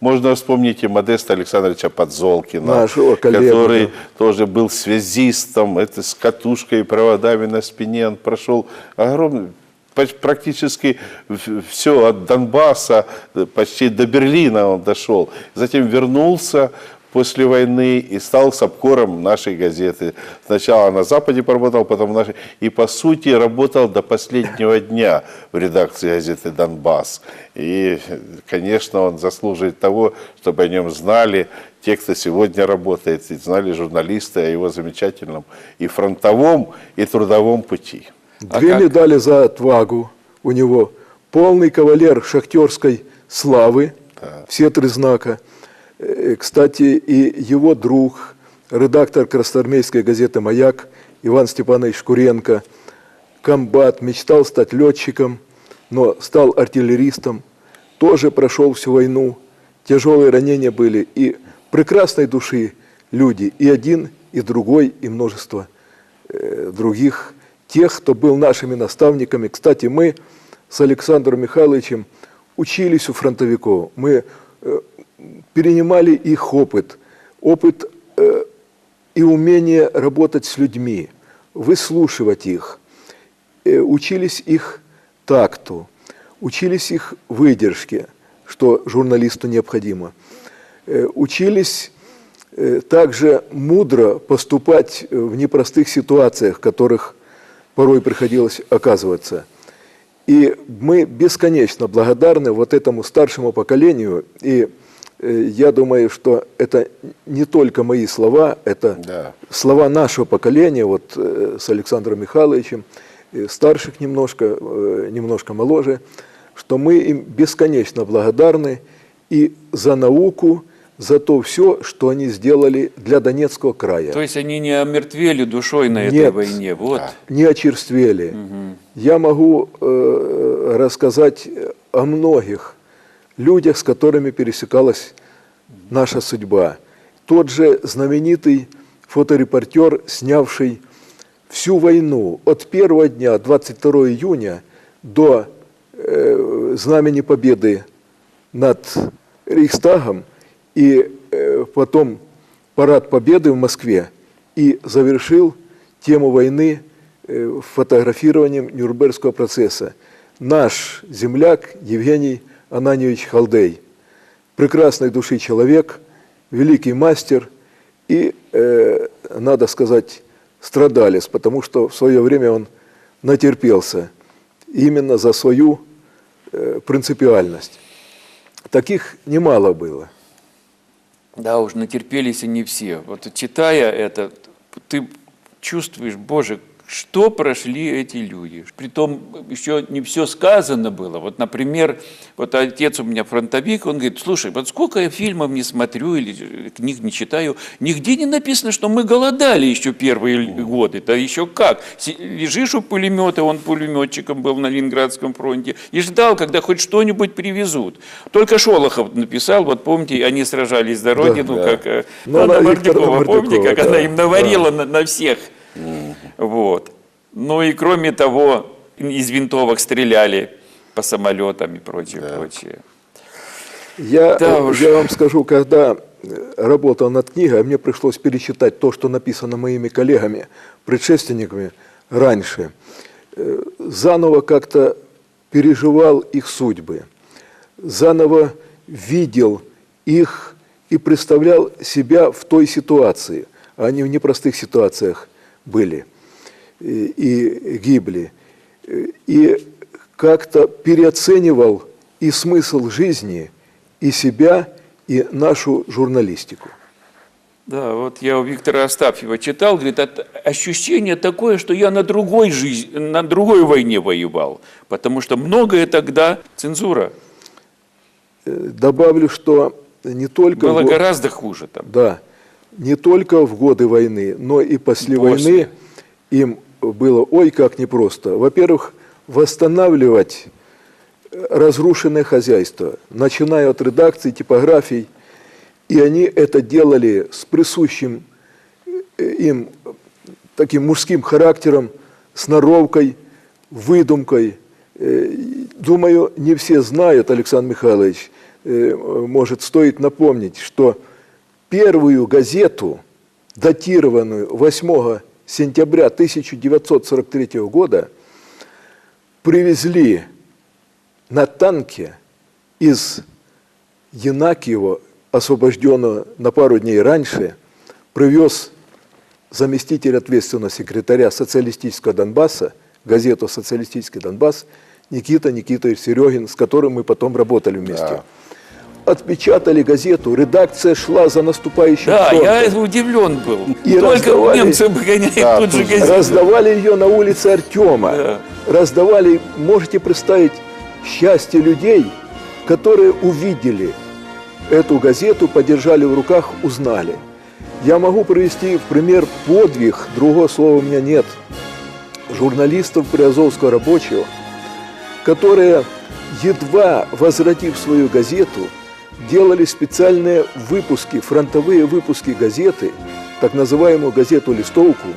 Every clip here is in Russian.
Можно вспомнить и Модеста Александровича Подзолкина, Нашего который тоже был связистом, это с катушкой и проводами на спине. Он прошел огромный, практически все от Донбасса, э, почти до Берлина он дошел. Затем вернулся после войны и стал сапкором нашей газеты. Сначала на Западе поработал, потом в нашей. И, по сути, работал до последнего дня в редакции газеты «Донбасс». И, конечно, он заслуживает того, чтобы о нем знали те, кто сегодня работает, и знали журналисты о его замечательном и фронтовом, и трудовом пути. А Две как? медали за отвагу у него. Полный кавалер шахтерской славы, все три знака. Э, Кстати, и его друг, редактор красноармейской газеты «Маяк» Иван Степанович Шкуренко, комбат, мечтал стать летчиком, но стал артиллеристом, тоже прошел всю войну, тяжелые ранения были, и прекрасной души люди, и один, и другой, и множество э, других, тех, кто был нашими наставниками. Кстати, мы с Александром Михайловичем учились у фронтовиков, мы э, перенимали их опыт, опыт э, и умение работать с людьми, выслушивать их, э, учились их такту, учились их выдержке, что журналисту необходимо, Э, учились э, также мудро поступать в непростых ситуациях, в которых порой приходилось оказываться. И мы бесконечно благодарны вот этому старшему поколению. И я думаю, что это не только мои слова, это Да. слова нашего поколения, вот э, с Александром Михайловичем, э, старших немножко, э, немножко моложе, что мы им бесконечно благодарны и за науку, за то все, что они сделали для Донецкого края. То есть они не омертвели душой на этой Нет. войне. Вот. не очерствели. Я могу э, рассказать о многих людях, с которыми пересекалась наша судьба. Тот же знаменитый фоторепортер, снявший всю войну от первого дня, 22 июня, до э, Знамени Победы над Рейхстагом и э, потом парад Победы в Москве и завершил тему войны э, фотографированием Нюрнбергского процесса. Наш земляк Евгений Ананьевич Халдей, прекрасной души человек, великий мастер и, э, надо сказать, страдалец, потому что в свое время он натерпелся именно за свою э, принципиальность. Таких немало было. Да уж, натерпелись и не все. Вот читая это, ты чувствуешь, Боже, что прошли эти люди. Притом еще не все сказано было. Вот, например, вот отец у меня фронтовик, он говорит, слушай, вот сколько я фильмов не смотрю или книг не читаю, нигде не написано, что мы голодали еще первые годы. Да еще как. Лежишь у пулемета, он пулеметчиком был на Ленинградском фронте, и ждал, когда хоть что-нибудь привезут. Только Шолохов написал, вот помните, они сражались за родину, да. как э, Ну, она Мордюкова, помните, как она да, им наварила на, на всех. Вот. Ну и кроме того, из винтовок стреляли по самолетам и прочее, прочее. Я, Да э, уж. я вам скажу, когда э, работал над книгой, мне пришлось перечитать то, что написано моими коллегами, предшественниками раньше. Э, Заново как-то переживал их судьбы, заново видел их и представлял себя в той ситуации. Они в непростых ситуациях были и, гибли. И как-то переоценивал и смысл жизни, и себя, и нашу журналистику. Да, вот я у Виктора Остапьева читал, говорит, «От- ощущение такое, что я на другой жизни, на другой войне воевал, потому что многое тогда цензура Э, Добавлю, что не только... было в го- гораздо хуже там. Да, не только в годы войны, но и после, После. войны им было ой как непросто. Во-первых, восстанавливать э, разрушенное хозяйство, начиная от редакции, типографий, и они это делали с присущим э, им таким мужским характером, сноровкой, выдумкой. Э, Думаю, не все знают, Александр Михайлович, может, стоит напомнить, что первую газету, датированную 8 сентября 1943 года, привезли на танке из Янакиева, освобожденного на пару дней раньше, привез заместитель ответственного секретаря социалистического Донбасса, газету «Социалистический Донбасс» Никита Никитович Серегин, с которым мы потом работали вместе. Да. Отпечатали газету, редакция шла за наступающим Да, фронтом. я удивлен был. И Только раздавали- немцы обгоняют Да, тут же газету. Раздавали ее на улице Артема. Да. Раздавали, можете представить, счастье людей, которые увидели эту газету, подержали в руках, узнали. Я могу привести в пример подвиг, другого слова у меня нет, журналистов Приазовского рабочего, которые, едва возвратив свою газету, делали специальные выпуски, фронтовые выпуски газеты, так называемую газету-листовку,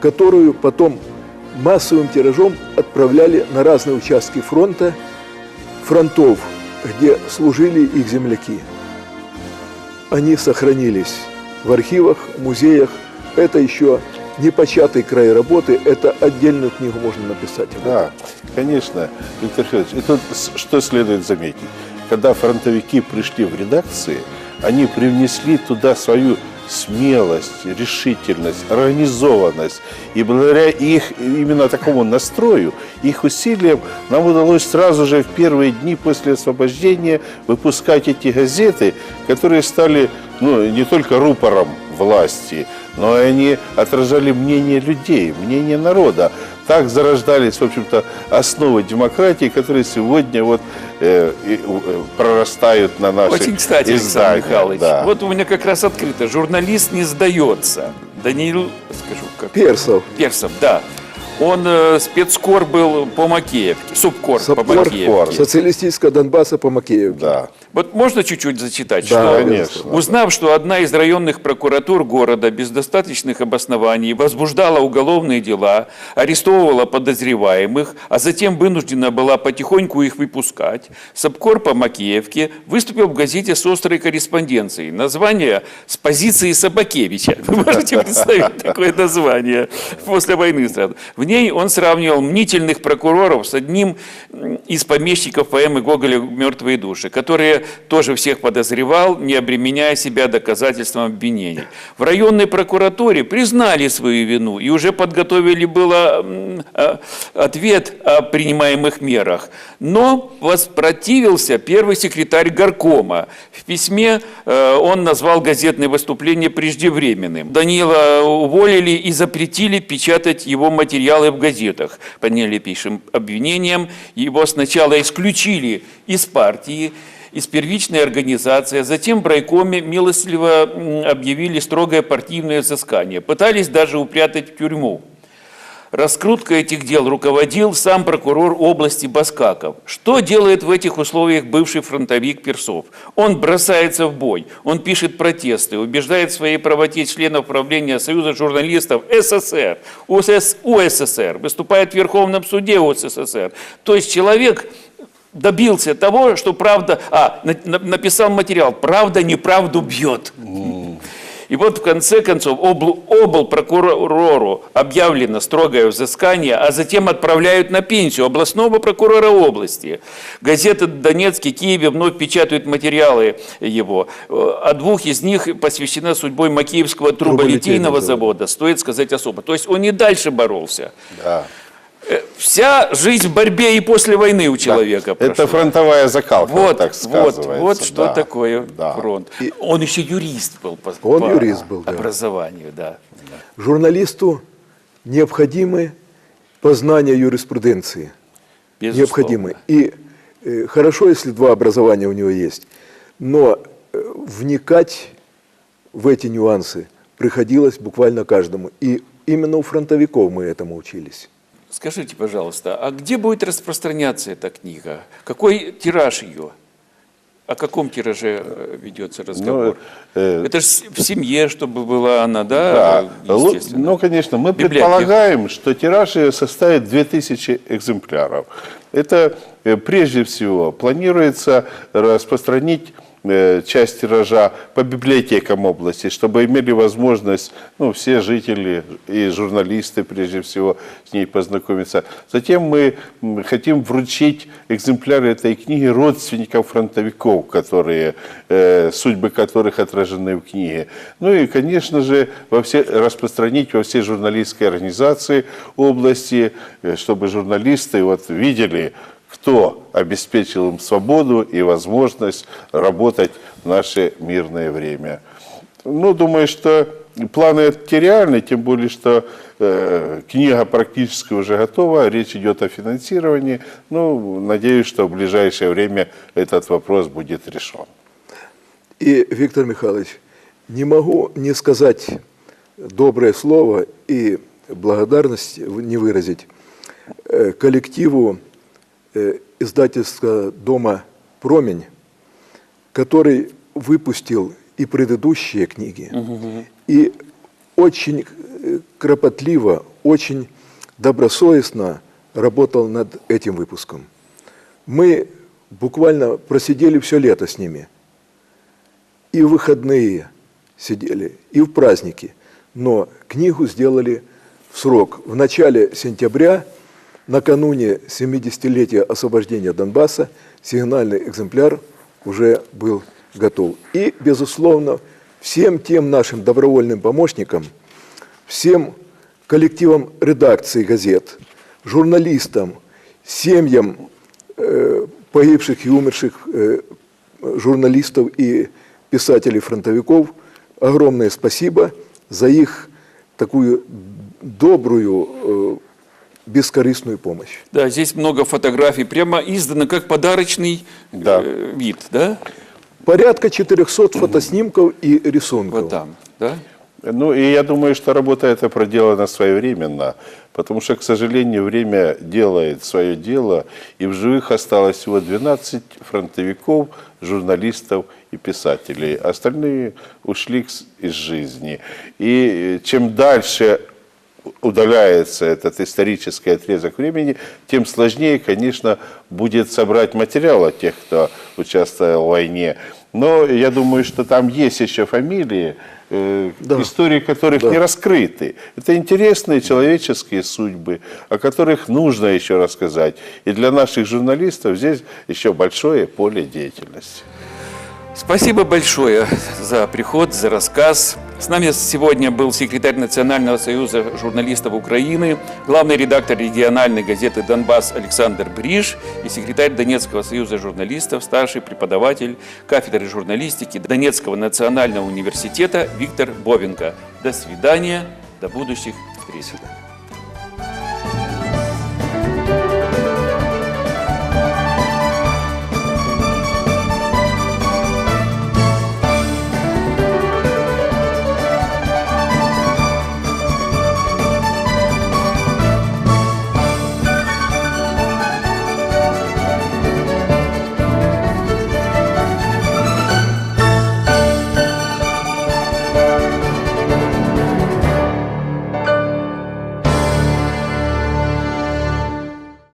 которую потом массовым тиражом отправляли на разные участки фронта, фронтов, где служили их земляки. Они сохранились в архивах, музеях. Это еще не початый край работы, это отдельную книгу можно написать. Да, конечно, Виктор Федорович. И тут что следует заметить? Когда фронтовики пришли в редакции, они привнесли туда свою смелость, решительность, организованность. И благодаря их именно такому настрою, их усилиям, нам удалось сразу же в первые дни после освобождения выпускать эти газеты, которые стали ну, не только рупором власти, но они отражали мнение людей, мнение народа. Так зарождались, в общем-то, основы демократии, которые сегодня вот э, э, прорастают на наших Очень кстати, Александр изданиях. Михайлович, Да. вот у меня как раз открыто. Журналист не сдается. Даниил, скажу, как? Персов. Персов, да. Он э, спецкор был по Макеевке, субкор по Сапкор, Макеевке. Социалистического Донбасса по Макеевке. Да. Вот можно чуть-чуть зачитать? Да, что конечно. Узнав, что одна из районных прокуратур города без достаточных обоснований возбуждала уголовные дела, арестовывала подозреваемых, а затем вынуждена была потихоньку их выпускать, Сапкор по Макеевке выступил в газете с острой корреспонденцией. Название с позиции Собакевича. Вы можете представить такое название после войны сразу. В ней он сравнивал мнительных прокуроров с одним из помещиков поэмы Гоголя «Мертвые души», которые тоже всех подозревал, не обременяя себя доказательством обвинений. В районной прокуратуре признали свою вину и уже подготовили было а, ответ о принимаемых мерах. Но воспротивился первый секретарь горкома. В письме э, он назвал газетное выступление преждевременным. Данила уволили и запретили печатать его материалы в газетах. Поняли, пишем, обвинением. Его сначала исключили из партии, из первичной организации, а затем в райкоме милостливо объявили строгое партийное взыскание. Пытались даже упрятать в тюрьму. Раскруткой этих дел руководил сам прокурор области Баскаков. Что делает в этих условиях бывший фронтовик Персов? Он бросается в бой, он пишет протесты, убеждает в своей правоте членов правления Союза журналистов СССР, УСС, УССР, выступает в Верховном суде УССР. То есть человек добился того, что правда... А, на- на- написал материал «Правда неправду бьет». И вот в конце концов обл, обл прокурору объявлено строгое взыскание, а затем отправляют на пенсию областного прокурора области. Газеты Донецкий, Киеве вновь печатают материалы его. О двух из них посвящена судьбой Макиевского Труболитейного завода. Стоит сказать особо. То есть он и дальше боролся. Да. Э, Вся жизнь в борьбе и после войны у человека Это прошла. фронтовая закалка, вот, Вот, так вот, сказывается. вот что Да. такое Да. фронт. Он еще юрист был по, Он по юрист был, да. образованию, да. Журналисту необходимы познания юриспруденции. Безусловно. необходимы. И э, хорошо, если два образования у него есть, но э, вникать в эти нюансы приходилось буквально каждому. И именно у фронтовиков мы этому учились. Скажите, пожалуйста, а где будет распространяться эта книга? Какой тираж ее? О каком тираже э, ведется разговор? Ну, э, Это же в семье, чтобы была она, да, Да, естественно. ну, конечно, мы Библиотека. предполагаем, что тираж ее составит 2000 экземпляров. Это э, прежде всего планируется распространить часть тиража по библиотекам области, чтобы имели возможность ну, все жители и журналисты, прежде всего, с ней познакомиться. Затем мы хотим вручить экземпляры этой книги родственникам фронтовиков, которые, э, судьбы которых отражены в книге. Ну и, конечно же, во все, распространить во все журналистские организации области, э, чтобы журналисты вот, видели, кто обеспечил им свободу и возможность работать в наше мирное время. Ну, думаю, что планы эти реальны, тем более, что э, книга практически уже готова, речь идет о финансировании. Ну, надеюсь, что в ближайшее время этот вопрос будет решен. И, Виктор Михайлович, не могу не сказать доброе слово и благодарность не выразить э, коллективу э, издательского дома «Промень», который выпустил и предыдущие книги, и очень э, кропотливо, очень добросовестно работал над этим выпуском. Мы буквально просидели все лето с ними – и в выходные сидели, и в праздники. Но книгу сделали в срок. В начале сентября, накануне 70-летия освобождения Донбасса, сигнальный экземпляр уже был готов. И, безусловно, всем тем нашим добровольным помощникам, всем коллективам редакции газет, журналистам, семьям э, погибших и умерших э, журналистов и писателей-фронтовиков огромное спасибо за их такую добрую, э, бескорыстную помощь. Да, здесь много фотографий, прямо издано как подарочный Да. э, вид, да? Порядка 400 фотоснимков и рисунков. Вот там, да? Ну, и я думаю, что работа эта проделана своевременно, потому что, к сожалению, время делает свое дело, и в живых осталось всего 12 фронтовиков, журналистов и писателей. Остальные ушли из жизни. И э, чем дальше удаляется этот исторический отрезок времени, тем сложнее, конечно, будет собрать материал от тех, кто участвовал в войне. Но я думаю, что там есть еще фамилии, э, Да. истории которых Да. не раскрыты. Это интересные человеческие судьбы, о которых нужно еще рассказать. И для наших журналистов здесь еще большое поле деятельности. Спасибо большое за приход, за рассказ. С нами сегодня был секретарь Национального союза журналистов Украины, главный редактор региональной газеты «Донбасс» Александр Бриш и секретарь Донецкого союза журналистов, старший преподаватель кафедры журналистики Донецкого национального университета Виктор Бовенко. До свидания, до будущих встреч.